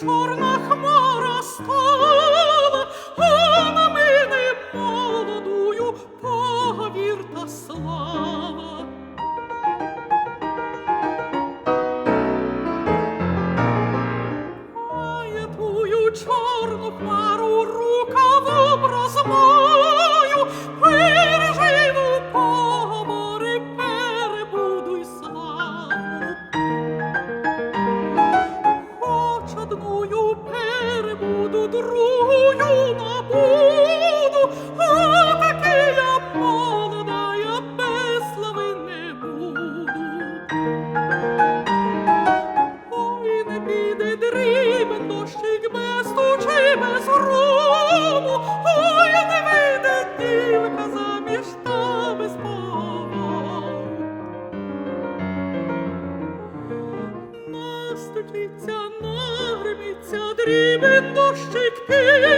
чорна хмара стала, а на мене молодую повір та слава. А я тую чорну хмару рукавом одною перебуду, другою набуду, таки я молода, я без слави не буду. Ой, не піде дрібен дощик без без грому, ой, не вийде дівка заміж та. Настучиться, нагримиться, піде, на суддя